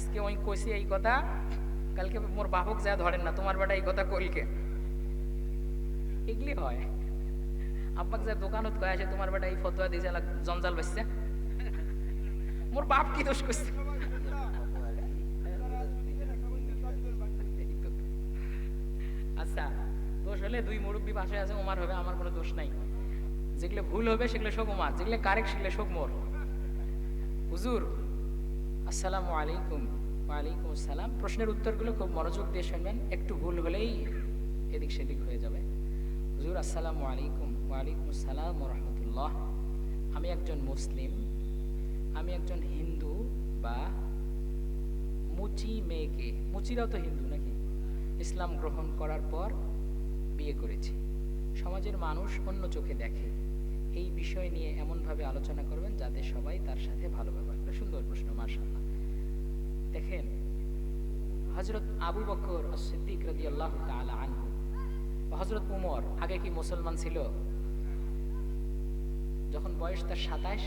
আজকে ওই কইছি এই কথা, কালকে মোর বাপক যা ধরেন না, তোমার বেটা এই কথা কইলকে। এগুলি হয়। আব্বাক যা দোকানত কয়ে আসে, তোমার বেটা এই ফতোয়া দিয়েছে এলা জঞ্জাল বাসছে মোর বাপ কি দোষ করছে? আচ্ছা দোষ হলে দুই মুরব্বী পাশে আছে ওমার হবে, আমার কোনো দোষ নাই। যেগুলো ভুল হবে, সেগুলো শোক ওমার যেগুলো কারেক্ট, সেগুলো শোক মোর। হুজুর আসসালামু আলাইকুম। ওয়ালাইকুম আসসালাম। প্রশ্নের উত্তরগুলো খুব মনোযোগ দিয়ে শুনবেন। একটু ভুল হলেই এদিক সেদিক হয়ে যাবে। হুজুর, আসসালামু আলাইকুম। ওয়ালাইকুম আসসালাম রহমতুল্লাহ। আমি একজন মুসলিম। আমি একজন হিন্দু বা মুচি মেয়েকে, মুচিরাও তো হিন্দু নাকি? ইসলাম গ্রহণ করার পর বিয়ে করেছি। সমাজের মানুষ অন্য চোখে দেখে। এই বিষয় নিয়ে এমনভাবে আলোচনা করবেন যাতে সবাই তার সাথে ভালো ব্যবহার করে। সুন্দর প্রশ্ন মার্শাল্লাহ দেখেন হজরত আবু বকর সিদ্দিক রদি আল্লাহ আনহু হজরত উমর, আগে কি মুসলমান ছিল? যখন বয়স তার সাতাশ,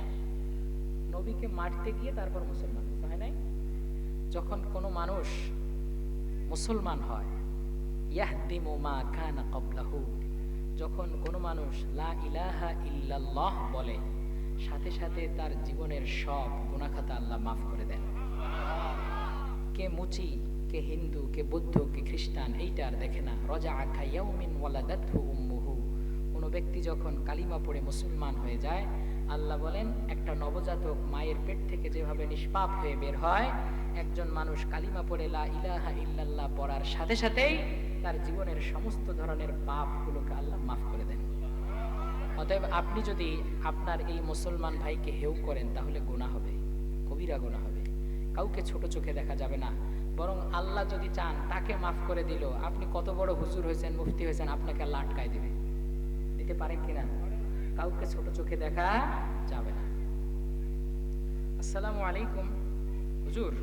নবীকে মারতে গিয়ে তারপর মুসলমান হয় নাই? যখন কোনো মানুষ মুসলমান হয় মা কানা ক্বাবলাহু, যখন কোনো মানুষ লা ইলাহা ইল্লাল্লাহ বলে, সাথে সাথে তার জীবনের সব গুনাখাতা আল্লাহ মাফ করে দেন। কে মুচি, কে হিন্দু, কে বৌদ্ধ, কে খ্রিস্টান এইটা আর দেখে না। রজা আখা ইয়াউমিন ওয়ালাদাতহু উম্মুহু। কোনো ব্যক্তি যখন কালিমা পড়ে মুসলমান হয়ে যায়, আল্লাহ বলেন, একটা নবজাতক মায়ের পেট থেকে যেভাবে নিষ্পাপ হয়ে বের হয়, একজন মানুষ কালিমা পড়ে লা ইলাহা ইল্লাল্লাহ পড়ার সাথে সাথেই তার জীবনের সমস্ত ধরনের পাপগুলোকে আল্লাহ মাফ করে দেন। অতএব আপনি যদি আপনার এই মুসলমান ভাইকে হেউ করেন, তাহলে গোনা হবে, কবিরা গোনা হবে। কাউকে ছোট চোখে দেখা যাবে না। বরং আল্লাহ যদি চান, তাকে মাফ করে দিল। আপনি কত বড় হুজুর হয়েছেন, মুফতি হয়েছেন, আপনাকে আল্লাহ আটকায় দিবে। দিতে পারেন কিনা কাউকে ছোট চোখে দেখা যাবে না। আসসালামু আলাইকুম। হুজুর,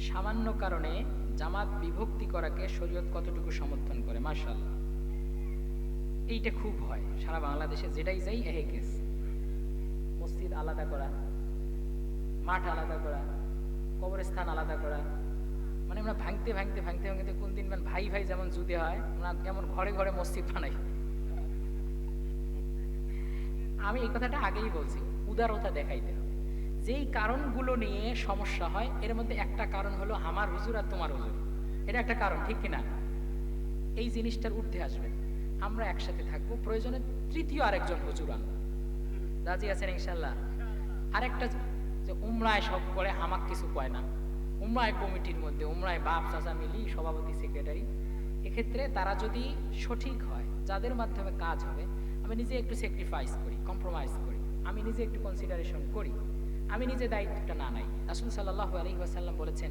সামান্য কারণে জামাত বিভক্তি করাকে শরীয়ত কতটুকু সমর্থন করে? মার্শাল্লাহ এইটা খুব হয় সারা বাংলাদেশে যেটাই যাই এহে কেস। মসজিদ আলাদা করা, মাঠ আলাদা করা কবরস্থান আলাদা করা। মানে আমরা ভাঙতে ভাঙতে ভাঙতে ভাঙতে কোন দিন মানে ভাই ভাই যেমন যুদে হয়, আমরা যেমন ঘরে ঘরে মসজিদ বানাই। আমি এই কথাটা আগেই বলছি, উদারতা দেখাইতে হবে। যেই কারণগুলো নিয়ে সমস্যা হয়, এর মধ্যে একটা কারণ হলো আমার হুজুর আর তোমার হুজুর। এটা একটা কারণ, ঠিক কিনা? এই জিনিসটার ঊর্ধ্বে আসবে। আমরা একসাথে থাকব, প্রয়োজনে তৃতীয় আরেকজন হুজুর আনব। রাজি আছেন ইনশাল্লাহ? আরেকটা যে উমরায় সব করে আমাক কিছু কয় না। উমরায় কমিটির মধ্যে, উমরায় বাপ, চাচা মিলি সভাপতি সেক্রেটারি এক্ষেত্রে তারা যদি সঠিক হয়, যাদের মাধ্যমে কাজ হবে, আমি নিজে একটু স্যাক্রিফাইস করি কম্প্রোমাইজ করি। আমি নিজে একটু কনসিডারেশন করি। আমি নিজে দায়িত্বটা না নাই। রাসুল সাল্লাহ আলী ওয়াসাল্লাম বলেছেন,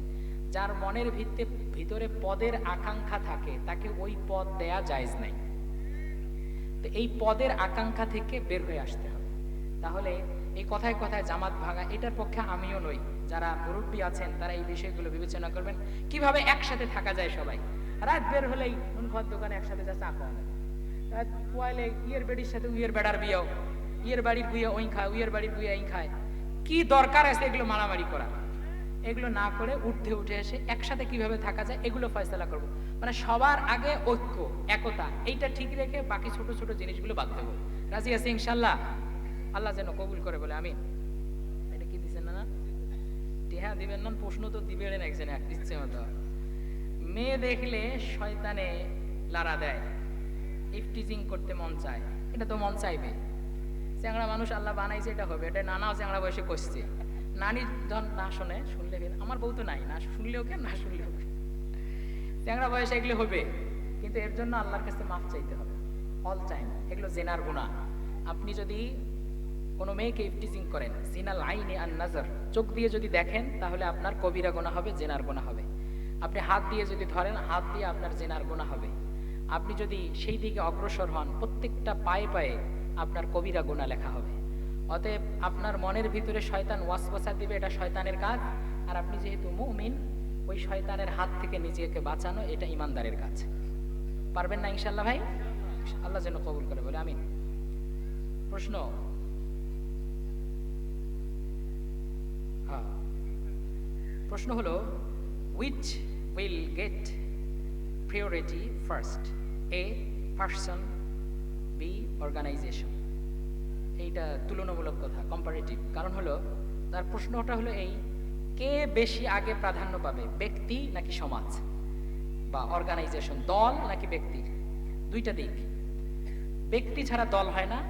যার মনের ভিত্তে, ভিতরে পদের আকাঙ্ক্ষা থাকে, তাকে ওই পদ দেয়া জায়েজ নাই। তো এই পদের আকাঙ্ক্ষা থেকে বের হয়ে আসতে হবে। তাহলে এই কথায় কথায় জামাত ভাঙা, এটার পক্ষে আমিও নই। যারা মুরব্বী আছেন, তারা এই বিষয়গুলো বিবেচনা করবেন। কীভাবে একসাথে থাকা যায় সবাই? রাত বের হলেই ঘর দোকানে একসাথে যা চা খাওয়া ইয়ের বেড়ির সাথে উইয়ের বেড়ার ইয়ের বাড়ির ওই খায়, উইয়ের বাড়ির খায়। কি দরকার আছে এগুলো মারামারি করা এগুলো না করে উঠতে, উঠে এসে একসাথে কীভাবে থাকা যায়, এগুলো ফয়সলা করব। মানে সবার আগে ঐক্য, একতা, এইটা ঠিক রেখে বাকি ছোট ছোট জিনিসগুলো বাদ দেবো। রাজি আছে ইনশাল্লাহ? আল্লাহ যেন কবুল করে বলে আমি এটা কি দিচ্ছেন না টেহা দিবেন না প্রশ্ন তো দিবেন একজন, এক ইচ্ছে মতো। মেয়ে দেখলে শয়তানে লারা দেয়, ইফটিজিং করতে মন চায়, এটা তো মন চাইবে। চ্যাংড়া মানুষ আল্লাহ বানাইছে এটা হবে, এটা নানাও চ্যাংড়া বয়সে করছে। নানি ধন না শোনে, শুনলে আমার বউ তো নাই, না শুনলেও কেন, না শুনলেও কে চ্যাংড়া বয়সে এগুলো হবে, কিন্তু এর জন্য আল্লাহর কাছে মাফ চাইতে হবে অল টাইম এগুলো জেনার গুণা আপনি যদি কোনো মেয়েকে ইফটিজিং করেন। জিনাল আইনে আর নাজার। চোখ দিয়ে যদি দেখেন, তাহলে আপনার কবিরা গোনা হবে, জেনার গোনা হবে। আপনি হাত দিয়ে যদি ধরেন, হাত দিয়ে আপনার জেনার গোনা হবে। আপনি যদি সেই দিকে অগ্রসর হন, প্রত্যেকটা পায়ে পায়ে আপনার কবিরা গোনা লেখা হবে। অতএব আপনার মনের ভিতরে শয়তান ওয়াসওয়াসা দিবে, এটা শয়তানের কাজ। আর আপনি যেহেতু মুমিন, ওই শয়তানের হাত থেকে নিজেকে বাঁচানো, এটা ইমানদারের কাজ। পারবেন না ইনশাল্লাহ ভাই? আল্লাহ যেন কবুল করে, বলে আমিন। প্রশ্ন প্রশ্ন হলো, which will get priority first A person B organization এইটা তুলনামূলক কথা কম্পারেটিভ কারণ হলো, তার প্রশ্নটা হলো এই, কে বেশি আগে প্রাধান্য পাবে, ব্যক্তি নাকি সমাজ? বা অর্গানাইজেশন দল নাকি ব্যক্তি দুইটা দিক। ব্যক্তি ছাড়া দল হয় না,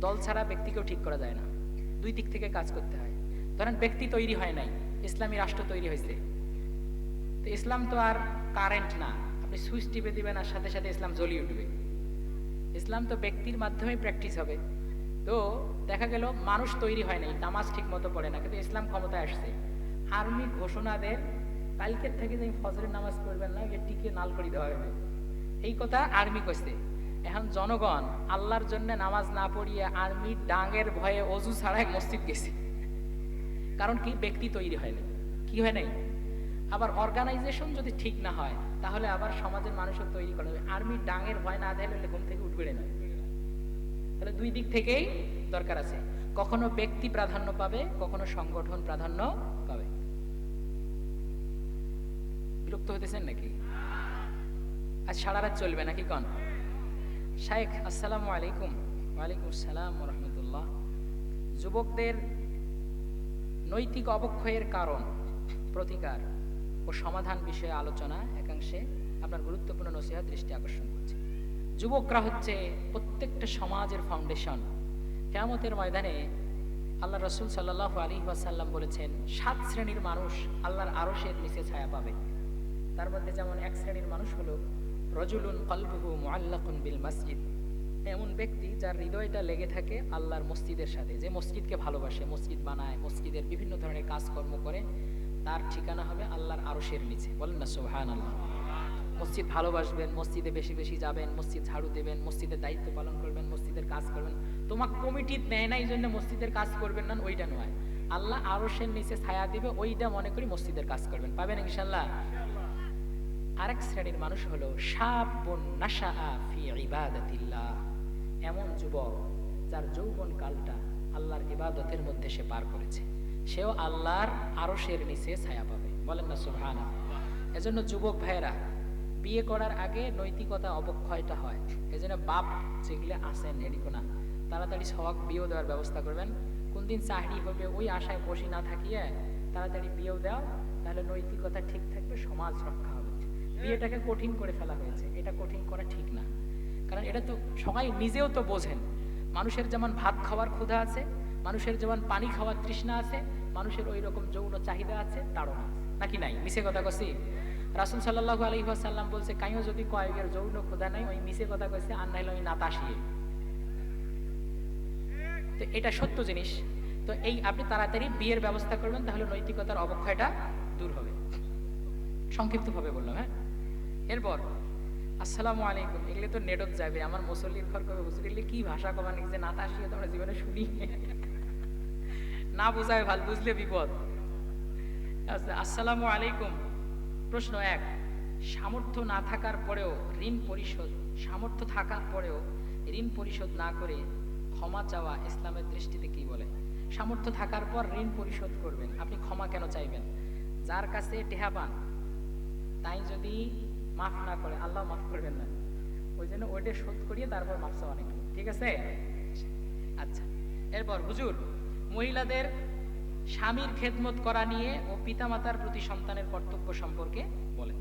দল ছাড়া ব্যক্তিকেও ঠিক করা যায় না। দুই দিক থেকে কাজ করতে হয়। ধরেন ব্যক্তি তৈরি হয় নাই। ইসলামী রাষ্ট্র তৈরি হয়েছে। তো ইসলাম তো আর কারেন্ট না। আপনি সুইচ টিপে দিবেন আর সাথে সাথে ইসলাম জ্বলিয়ে উঠবে। ইসলাম তো ব্যক্তির মাধ্যমে প্র্যাকটিস হবে। তো দেখা গেল মানুষ তৈরি হয় নাই, নামাজ ঠিক মতো পড়ে না, কিন্তু ইসলাম ক্ষমতায় আসছে। আর্মি ঘোষণা দেন, কালকের থেকে যে ফজরের নামাজ পড়বেন না যে টিকে নাল করে দেওয়া হবে। এই কথা আর্মি কইছে। এখন জনগণ আল্লাহর জন্য নামাজ না পড়িয়ে আর্মি ডাঙের ভয়ে অজু ছাড়াই মসজিদ গেছে। কারণ কি? ব্যক্তি তৈরি হয় না কি হয় নাই? আবার অর্গানাইজেশন যদি ঠিক না হয়, তাহলে আবার সমাজের মানুষও তৈরি করা হবে আর্মি ডাঙের ভয় না দেয় ঘুম থেকে উঠবে না। তাহলে দুই দিক থেকেই দরকার আছে। কখনো ব্যক্তি প্রাধান্য পাবে, কখনো সংগঠন প্রাধান্য পাবে। বিরক্ত হতেছেন নাকি? আজ সারা রাত চলবে নাকি কন? শাইখ আসসালামু আলাইকুম। ওয়ালাইকুম আসসালাম রহমতুল্লাহ। যুবকদের নৈতিক অবক্ষয়ের কারণ, প্রতিকার ও সমাধান বিষয়ে আলোচনা একাংশে আপনার গুরুত্বপূর্ণ নসিহত দৃষ্টি আকর্ষণ করছে। যুবকরা হচ্ছে প্রত্যেকটা সমাজের ফাউন্ডেশন কেমতের ময়দানে আল্লাহ রসুল সাল্লাহ আলী ওয়াসাল্লাম বলেছেন, সাত শ্রেণির মানুষ আল্লাহর আরশের নিচে ছায়া পাবে। তার মধ্যে যেমন এক শ্রেণির মানুষ হলো, রজুলুন কলবুহু মুআল্লাকুন বিল মসজিদ। এমন ব্যক্তি যার হৃদয়টা লেগে থাকে আল্লাহর মসজিদের সাথে। যে মসজিদকে ভালোবাসে, মসজিদ বানায়, মসজিদের বিভিন্ন ধরনের কাজকর্ম করে, তার ঠিকানা হবে আল্লাহর আরশের নিচে। বলেন না সুবহান আল্লাহ মসজিদ ভালোবাসবেন, মসজিদে বেশি বেশি যাবেন, মসজিদ ঝাড়ু দেবেন, মসজিদের দায়িত্ব পালন করবেন, মসজিদের কাজ করবেন। তোমার কমিটি নেয় না এই জন্য মসজিদের কাজ করবেন না, ওইটা নয়। আল্লাহ আরশের নিচে ছায়া দিবে, ওইটা মনে করি মসজিদের কাজ করবেন। পাবেন ইনশাল্লাহ আরেক শ্রেণির মানুষ হলো শাবুন নাশাআ ফি ইবাদাতিল্লাহ। এমন যুবক যার যৌবন কালটা আল্লাহর ইবাদতের মধ্যে সে পার করেছে। সেও আল্লাহর আরশের নিচে ছায়া পাবে। বলেন না সুবহান এজন্য যুবক ভাইয়েরা, বিয়ে করার আগে নৈতিকতা অবক্ষয়টা হয়। এজন্য বাপ যেগুলো আসেন এদিকো না, তাড়াতাড়ি সবাক বিয়েও দেওয়ার ব্যবস্থা করবেন। কোন দিন চাকরি হবে ওই আশায় বসে না থাকিয়ে তাড়াতাড়ি বিয়েও দাও, তাহলে নৈতিকতা ঠিক থাকবে, সমাজ রক্ষা হবে। বিয়েটাকে কঠিন করে ফেলা হয়েছে। এটা কঠিন করা ঠিক না। কারণ এটা তো সবাই নিজেও তো বোঝেন। মানুষের যেমন ভাত খাওয়ার ক্ষুধা আছে, মানুষের যেমন পানি খাওয়ার তৃষ্ণা আছে, মানুষের ওই রকম যৌন চাহিদা আছে আছে নাকি নাই? মিশে কথা কছি রাসুল সাল্লাহ আলহিহাসাল্লাম বলছে, কাইও যদি কয়েকের যৌন ক্ষুধা নাই, ওই মিশে কথা কইছে, আর নাইলে ওই নাতাশিয়ে। তো এটা সত্য জিনিস। তো এই আপনি তাড়াতাড়ি বিয়ের ব্যবস্থা করবেন, তাহলে নৈতিকতার অবক্ষয়টা দূর হবে। সংক্ষিপ্তভাবে বললাম হ্যাঁ? এরপর আসসালামু আলাইকুম এগুলো তো নেটত যাবে আমার মুসল্লির ঘর কবে হুজুর এগুলি কি ভাষা কবা নাকি যে নাতা আসিয়ে তোমরা জীবনে শুনি। না বোঝায় ভালো বুঝলে বিপদ। আচ্ছা, আসসালামু আলাইকুম প্রশ্ন এক সামর্থ্য না থাকার পরেও ঋণ পরিশোধ সামর্থ্য থাকার পরেও ঋণ পরিশোধ না করে ক্ষমা চাওয়া ইসলামের দৃষ্টিতে কি বলে? সামর্থ্য থাকার পর ঋণ পরিশোধ করবেন আপনি ক্ষমা কেন চাইবেন? যার কাছে টেহা পান তাই যদি মাফ না করে আল্লাহ মাফ করবেন না। ওই জন্য ওইটা শোধ করিয়ে তারপর মাফ চাওয়া নাকি? ঠিক আছে? আচ্ছা এরপর হুজুর মহিলাদের স্বামীর খেদমত করা নিয়ে ও পিতামাতার প্রতি সন্তানের কর্তব্য সম্পর্কে বলেন।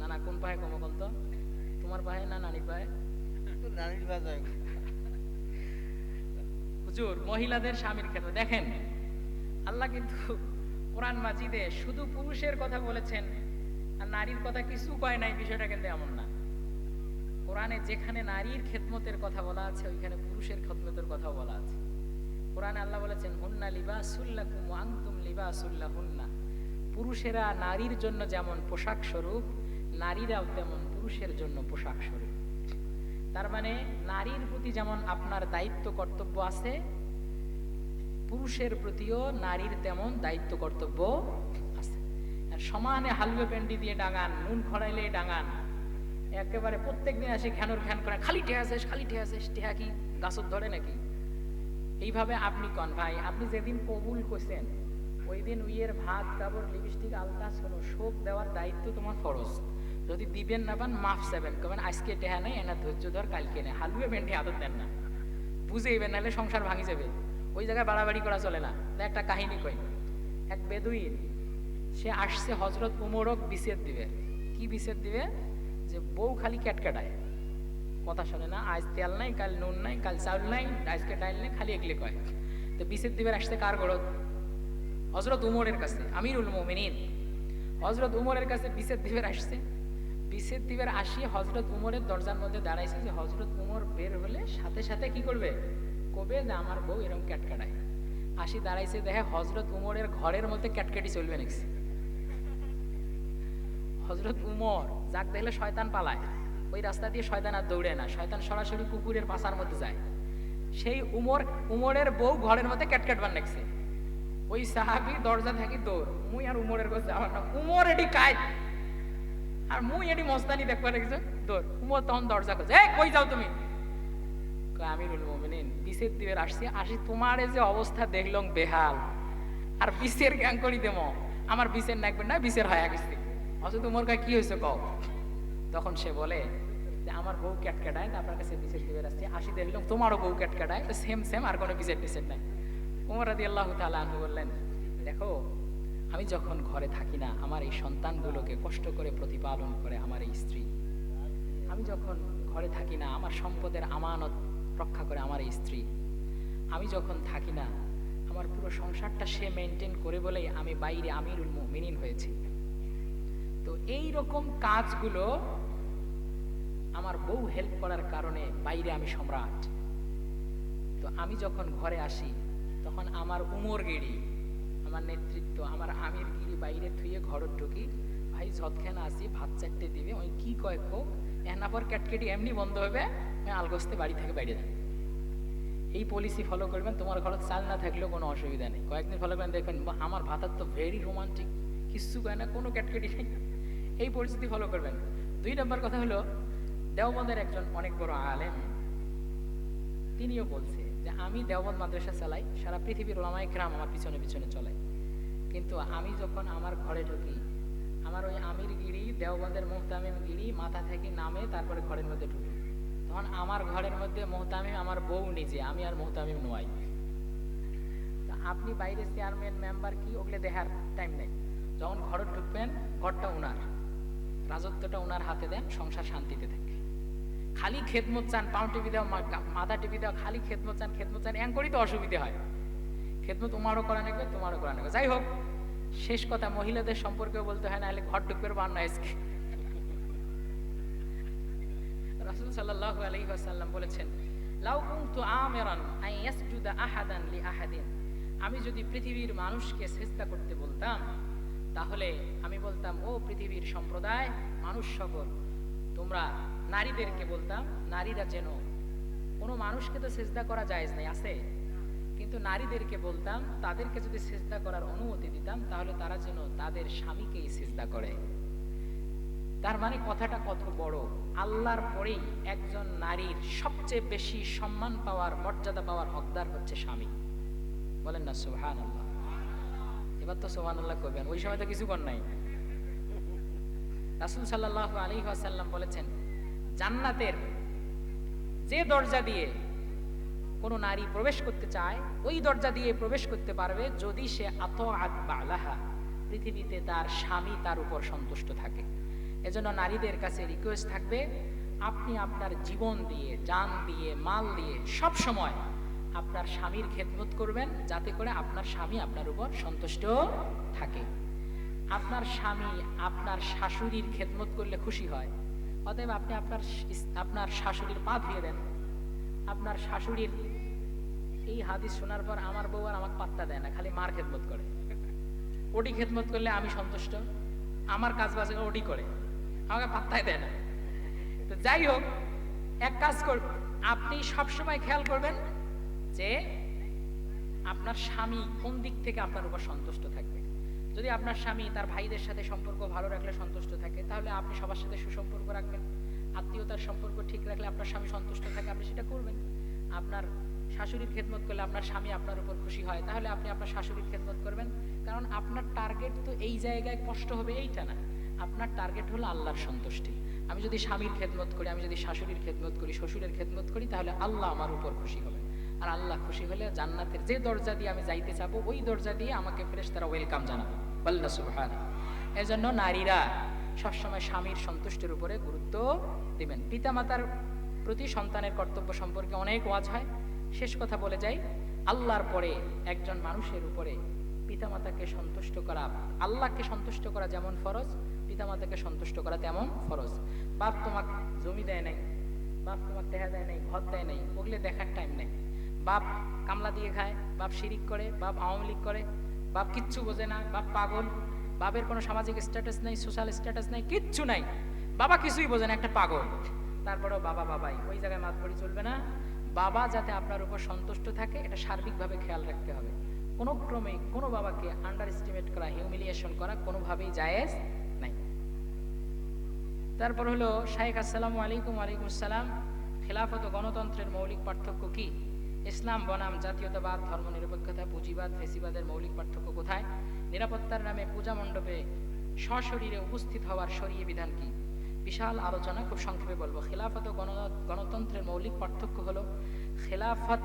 না না কোন পায়ে কমকল তো? তোমার পায়ে না নানির পায়ে? নারীর বাজার হুজুর মহিলাদের স্বামীর ক্ষেত্রে দেখেন আল্লাহ কিন্তু কোরআন মাজিদে শুধু পুরুষের কথা বলেছেন আর নারীর কথা কিছু কয় নাই, বিষয়টা কিন্তু এমন না। কোরআনে যেখানে নারীর খেদমতের কথা বলা আছে, ওইখানে পুরুষের খেদমতের কথাও বলা আছে। কোরআনে আল্লাহ বলেছেন, হুন্না লিবাসুল্লাকুম ওয়া আনতুম লিবাসুল্লাহ হুন্না পুরুষেরা নারীর জন্য যেমন পোশাক স্বরূপ, নারীরাও তেমন পুরুষের জন্য পোশাক স্বরূপ। তার মানে নারীর প্রতি যেমন আপনার দায়িত্ব, কর্তব্য আছে, পুরুষের প্রতিও নারীর তেমন দায়িত্ব, কর্তব্য সমানে হালুয়ে প্যান্ডি দিয়ে ডাঙান, নুন খড়াইলে ডাঙান। একেবারে প্রত্যেক দিন আসে ঘ্যানোর ঘ্যান করে, খালি ঠেয়া শেষ খালি ঠেয়া শেষ ঠেয়া কি গাছত ধরে নাকি? এইভাবে আপনি কন ভাই, আপনি যেদিন কবুল করছেন ওই দিন উইয়ের ভাত, কাপড়, লিপস্টিক আলতা শোনো শোক দেওয়ার দায়িত্ব তোমার ফরজ। যদি দিবেন না পান, মাফ চাবেন কবেন আজকে টেহা নেই, এনা ধৈর্য ধর, কালকে নেই হালুয়ে ভেন্ডি আদত দেন না। বুঝেইবেন, নাহলে সংসার ভাঙি যাবে। ওই জায়গায় বাড়াবাড়ি করা চলে না। একটা কাহিনী কই, এক বেদুইন সে আসছে হজরত উমরক বিছেদ দিবে। কি বিছেদ দিবে? যে বউ খালি ক্যাটকাটায়। কথা শোনে না, আজ তেল নাই, কাল নুন নাই, কাল চাউল নাই, আজকে ডাইল নাই, খালি এগলে কয়। তো বিছেদ দিবের আসছে কার গরত হজরত উমরের কাছে, আমিরুল মোমিনিন। হজরত উমরের কাছে বিছেদ দিবের আসছে। বিছেদ দিবের আসি হজরত উমরের দরজার মধ্যে দাঁড়াইছে যে হজরত উমর বের হলে সাথে সাথে কি করবে? কবে যে আমার বউ এরকম ক্যাটকাটায়। আসি দাঁড়াইছে দেখে হজরত উমরের ঘরের মধ্যে ক্যাটকেটি চলবে নাকি? হজরত উমর যাক দেখলে শয়তান পালায়। ওই রাস্তা দিয়ে শয়তান আর দৌড়ে না শয়তান সরাসরি কুকুরের পাশার মধ্যে যায়। সেই উমর উমরের বউ ঘরের মধ্যে ক্যাটক্যাট বান রাখছে। ওই সাহাবি দরজা থাকি দৌড় মুই আর উমরের কাছে আমার না। উমর এডি কাজ আর মুই এডি মস্তানি দেখবা রেখেছে দৌড়। উমর তখন দরজা করছে এই কই যাও তুমি? কয়, আমিরুল মোমিনিন বিশের দিবের আসছি। আসি তোমার যে অবস্থা দেখলাম বেহাল। আর বিশের গ্যাং করি দেমো আমার বিশের নাকবে না বিশের হয়ে গেছে। অথচ তোমার কাছে কি হয়েছে কও? তখন সে বলে যে, আমার বউ ক্যাটকাটায় তা আপনার কাছে বিশের দিবের আসছে। আসি দেখলাম তোমারও বউ ক্যাটকাটায় সেম সেম আর কোনো বিশের টিসের নাই। উমর রাদি আল্লাহ তালা বললেন, দেখো, আমি যখন ঘরে থাকি না, আমার এই সন্তানগুলোকে কষ্ট করে প্রতিপালন করে আমার এই স্ত্রী। আমি যখন ঘরে থাকি না, আমার সম্পদের আমানত রক্ষা করে আমার এই স্ত্রী। আমি যখন থাকি না, আমার পুরো সংসারটা সে মেনটেন করে বলেই আমি বাইরে আমিরুল মুমিনিন হয়েছি। এই রকম কাজগুলো আমার বউ হেল্প করার কারণে বাইরে আমি সম্রাট। তো আমি যখন ঘরে আসি, তখন আমার উমর গিরি, আমার নেতৃত্ব, আমার আমির গিরি বাইরে থুয়ে ঘর ঢুকি, ভাই, যতখানে আসি ভাত চারটে দিবে, ওই কি কয় কোক এনা পর ক্যাটকেটি এমনি বন্ধ হবে আমি আলগস্তে বাড়ি থেকে বাইরে যাই এই পলিসি ফলো করবেন, তোমার ঘরে চাল না থাকলেও কোনো অসুবিধা নেই। কয়েকদিন ফলো করেন, দেখবেন, আমার ভাতার তো ভেরি রোমান্টিক কিচ্ছু কয় না, কোনো ক্যাটকেটি নেই। এই পরিস্থিতি ফলো করবেন। দুই নম্বর কথা হলো, দেওবন্দের একজন অনেক বড় আলেম, তিনিও বলছে যে, আমি দেওবন্দ মাদ্রাসা চালাই, সারা পৃথিবীর ওলামায় গ্রাম আমার পিছনে পিছনে চলে। কিন্তু আমি যখন আমার ঘরে ঢুকি, আমার ওই আমির গিরি, দেওবন্দের মোহতামিম গিরি মাথা থেকে নামে তারপরে ঘরের মধ্যে ঢুকি। তখন আমার ঘরের মধ্যে মোহতামিম আমার বউ নিজে, আমি আর মোহতামিম নোয়াই আপনি বাইরে চেয়ারম্যান মেম্বার কি, ওগুলো দেখার টাইম নেই। যখন ঘরে ঢুকবেন, ঘরটা উনার। রাজত্বটা উনার হাতে দেন, সংসার শান্তিতে থাকে। খালি খেদমত চান, পাও টিপি দাও, মা- মাথা টিপি দাও, খালি খেদমত চান খেদমত চান এং করেই তো অসুবিধে হয়। খেদমত তোমারও করা নেবে তোমারও করা নেবে যাই হোক, শেষ কথা, মহিলাদের সম্পর্কেও বলতে হয় না হলে ঘর ঢুকবে পার না আজকে। রাসূল আলাইহি ওয়াসাল্লাম বলেছেন, লাউ কুনতু আমিরান আন ইয়াসজুদা আহাদান লি আহাদিন। আমি যদি পৃথিবীর মানুষকে সেজদা করতে বলতাম তাহলে আমি বলতাম, ও পৃথিবীর সম্প্রদায়, মানুষ সকল তোমরা নারীদেরকে বলতাম, নারীরা যেন, কোনো মানুষকে তো সেজদা করা যায় নেই, আছে? কিন্তু নারীদেরকে বলতাম, তাদেরকে যদি সেজদা করার অনুমতি দিতাম, তাহলে তারা যেন তাদের স্বামীকেই সেজদা করে। তার মানে কথাটা কত বড়। আল্লাহর পরেই একজন নারীর সবচেয়ে বেশি সম্মান পাওয়ার, মর্যাদা পাওয়ার হকদার হচ্ছে স্বামী। বলেন না সুহান আল্লাহ এবার তো সোহান আল্লাহ করবেন ওই সময় তো কিছু কর নাই। রাসুল সাল্লাহ আলী আসাল্লাম বলেছেন, জান্নাতের যে দরজা দিয়ে কোনো নারী প্রবেশ করতে চায়, ওই দরজা দিয়ে প্রবেশ করতে পারবে যদি সে আত আলাহা পৃথিবীতে তার স্বামী তার উপর সন্তুষ্ট থাকে। এজন্য নারীদের কাছে রিকোয়েস্ট থাকবে, আপনি আপনার জীবন দিয়ে যান দিয়ে, মাল দিয়ে সব সময় আপনার স্বামীর খেদমত করবেন, যাতে করে আপনার স্বামী আপনার উপর সন্তুষ্ট থাকে। আপনার স্বামী আপনার শাশুড়ির খেদমত করলে খুশি হয়। অতএব আপনি আপনার আপনার শাশুড়ির পা ধুয়ে দেন। আপনার শাশুড়ির এই হাদিস শোনার পর আমার বউ আর আমাকে পাত্তা দেয় না, খালি মার খেদমত করে। ওটি খেদমত করলে আমি সন্তুষ্ট, আমার কাজ বাজ ওটি করে, আমাকে পাত্তাই দেয় না। তো যাই হোক, এক কাজ কর আপনি সবসময় খেয়াল করবেন যে আপনার স্বামী কোন দিক থেকে আপনার উপর সন্তুষ্ট থাকবে? যদি আপনার স্বামী তার ভাইদের সাথে সম্পর্ক ভালো রাখলে সন্তুষ্ট থাকে, তাহলে আপনি সবার সাথে সুসম্পর্ক রাখবেন। আত্মীয়তার সম্পর্ক ঠিক রাখলে আপনার স্বামী সন্তুষ্ট থাকে, আপনি সেটা করবেন। আপনার শাশুড়ির খেদমত করলে আপনার স্বামী আপনার উপর খুশি হয়, তাহলে আপনি আপনার শাশুড়ির খেদমত করবেন। কারণ আপনার টার্গেট তো এই জায়গায় কষ্ট হবে এইটা না। আপনার টার্গেট হলো আল্লাহর সন্তুষ্টি। আমি যদি স্বামীর খেদমত করি, আমি যদি শাশুড়ির খেদমত করি, শ্বশুরের খেদমত করি, তাহলে আল্লাহ আমার উপর খুশি হবে। আর আল্লাহ খুশি হলে জান্নাতের যে দরজা দিয়ে আমি যাইতে চাবো, ওই দরজা দিয়ে আমাকে ফ্রেশ তারা ওয়েলকাম জানাবে। বল্লা সুবহান এজন্য নারীরা সবসময় স্বামীর সন্তুষ্টির উপরে গুরুত্ব দিবেন। পিতামাতার প্রতি সন্তানের কর্তব্য সম্পর্কে অনেক ওয়াজ হয়। শেষ কথা বলে যাই, আল্লাহর পরে একজন মানুষের উপরে পিতামাতাকে সন্তুষ্ট করা, আল্লাহকে সন্তুষ্ট করা যেমন ফরজ, পিতামাতাকে সন্তুষ্ট করা তেমন ফরজ। বাপ তোমাকে জমি দেয় নাই, বাপ তোমাকে দেখা দেয় নাই, ঘর দেয় নাই, ওগুলো দেখার টাইম নেই। বাপ কামলা দিয়ে খায়, বাপ শিরিক করে, বাপ আওয়ামী লীগ করে, বাপ কিচ্ছু বোঝে না, বাপ পাগল। বাপের কোনো সামাজিক স্ট্যাটাস নেই সোশ্যাল স্ট্যাটাস নেই, কিচ্ছু নাই। বাবা কিছুই বোঝে না, একটা পাগল। তারপরেও বাবা বাবাই, ওই জায়গায় মাতবরি চলবে না। বাবা যাতে আপনার উপর সন্তুষ্ট থাকে, এটা সার্বিকভাবে খেয়াল রাখতে হবে। কোনো ক্রমে কোনো বাবাকে আন্ডার এস্টিমেট করা হিউমিলিয়েশন করা কোনোভাবেই জায়েজ নাই। তারপর হলো শাহেখ আসসালামু আলাইকুম আলাইকুম আসসালাম। খেলাফত গণতন্ত্রের মৌলিক পার্থক্য কি? ইসলাম বনাম জাতীয়তাবাদ, ধর্মনিরপেক্ষতা, পুঁজিবাদ, ফেসিবাদের মৌলিক পার্থক্য কোথায়? নিরাপত্তার নামে পূজা মণ্ডপে সশরীরে উপস্থিত হওয়ার সরিয়ে বিধান কি? বিশাল আলোচনা, খুব সংক্ষেপে বলব। খেলাফত ও গণতন্ত্রের মৌলিক পার্থক্য হলো, খেলাফত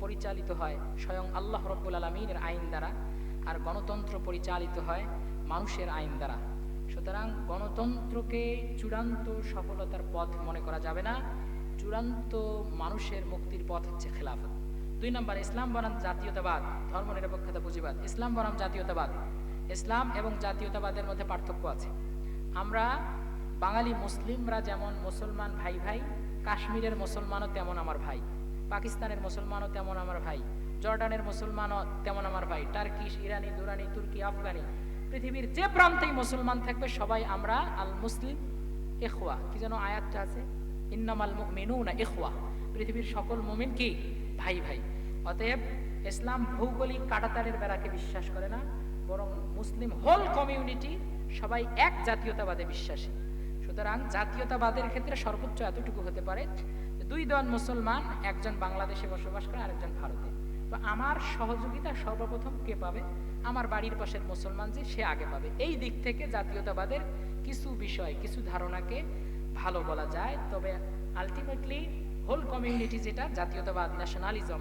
পরিচালিত হয় স্বয়ং আল্লাহ রব্বুল আলমিনের আইন দ্বারা আর গণতন্ত্র পরিচালিত হয় মানুষের আইন দ্বারা। সুতরাং গণতন্ত্রকে চূড়ান্ত সফলতার পথ মনে করা যাবে না। চূড়ান্ত মানুষের মুক্তির পথ হচ্ছে খেলাফত। দুই নম্বর, ইসলাম বনাম জাতীয়তাবাদ ধর্মনিরপেক্ষতা পুঁজিবাদ। ইসলাম বনাম জাতীয়তাবাদ। ইসলাম এবং জাতীয়তাবাদের মধ্যে পার্থক্য আছে। আমরা বাঙালি মুসলিমরা যেমন মুসলমান ভাই ভাই, কাশ্মীরের মুসলমানও তেমন আমার ভাই, পাকিস্তানের মুসলমানও তেমন আমার ভাই, জর্ডানের মুসলমানও তেমন আমার ভাই, টার্কিশ, ইরানি, দুরানি, তুর্কি, আফগানি, পৃথিবীর যে প্রান্তেই মুসলমান থাকবে সবাই আমরা আল মুসলিম এখওয়া কি যেন আয়াতটা আছে? ইন্নামাল মুমিনুনা ইখওয়া। পৃথিবীর সকল মুমিন কি? ভাই ভাই। অতএব ইসলাম ভৌগোলিক কাটাতারের বেড়াকে বিশ্বাস করে না, বরং মুসলিম হোল কমিউনিটি সবাই এক জাতীয়তাবাদে বিশ্বাসী। সুতরাং জাতীয়তাবাদের ক্ষেত্রে সর্বোচ্চ এতটুকু হতে পারে দুই দল মুসলমান, একজন বাংলাদেশে বসবাস করে, আরেকজন ভারতে। তো আমার সহযোগিতা সর্বপ্রথম কে পাবে? আমার বাড়ির পাশের মুসলমান যে, সে আগে পাবে। এই দিক থেকে জাতীয়তাবাদের কিছু বিষয়, কিছু ধারণাকে ভালো বলা যায়। তবে আলটিমেটলি হোল কমিউনিটি যেটা, জাতীয়তাবাদ ন্যাশনালিজম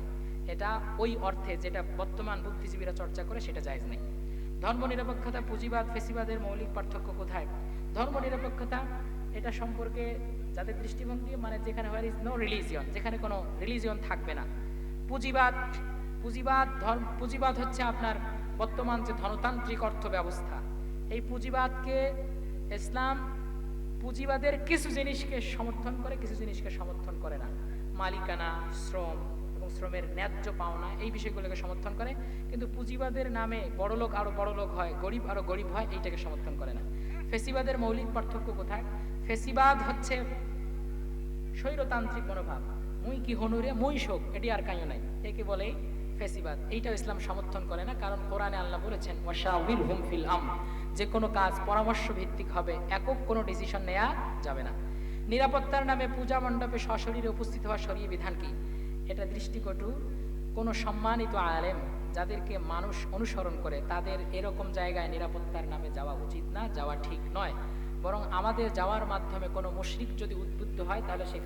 এটা ওই অর্থে যেটা বর্তমান বুদ্ধিজীবীরা চর্চা করে, সেটা জায়জ নেই। ধর্মনিরপেক্ষতা, পুঁজিবাদ, ফেসিবাদের মৌলিক পার্থক্য কোথায়? ধর্মনিরপেক্ষতা, এটা সম্পর্কে যাদের দৃষ্টিভঙ্গি মানে যেখানে হয় ইজ নো রিলিজিয়ন যেখানে কোনো রিলিজিয়ন থাকবে না। পুঁজিবাদ পুঁজিবাদ, ধর্ম, পুঁজিবাদ হচ্ছে আপনার বর্তমান যে ধনতান্ত্রিক অর্থ ব্যবস্থা এই পুঁজিবাদকে ইসলাম পুঁজিবাদের কিছু জিনিসকে সমর্থন করে, কিছু জিনিসকে সমর্থন করে না। মালিকানা, শ্রম শ্রমের ন্যায্য পাওনা, এই বিষয়গুলোকে সমর্থন করে। কিন্তু পুঁজিবাদের নামে বড়লোক আরও বড়লোক হয়, গরিব আরও গরিব হয়, এইটাকে সমর্থন করে না। ফেসিবাদের মৌলিক পার্থক্য কোথায়? ফেসিবাদ হচ্ছে স্বৈরতান্ত্রিক মনোভাব। মুই কি হনুরে মুই শোক, এটি আর কাইও নাই। একে বলে ফেসিবাদ। এইটাও ইসলাম সমর্থন করে না, কারণ কোরআনে আল্লাহ বলেছেন ওয়াশাউিল হুম ফিল আম যে কোনো কাজ পরামর্শ ভিত্তিক হবে, একক কোনো ডিসিশন নেওয়া যাবে না। নিরাপত্তার নামে পূজা মণ্ডপে সশরীরে উপস্থিত হওয়া সরিয়ে বিধান কি? এটা দৃষ্টিকটু কোনো সম্মানিত আলেম যাদেরকে মানুষ অনুসরণ করে, তাদের এরকম জায়গায় নিরাপত্তার নামে যাওয়া উচিত না, যাওয়া ঠিক নয়। বরং আমাদের যাওয়ার মাধ্যমে কোনো মুশরিক যদি উদ্বুদ্ধ হয়, তাহলে সেখানে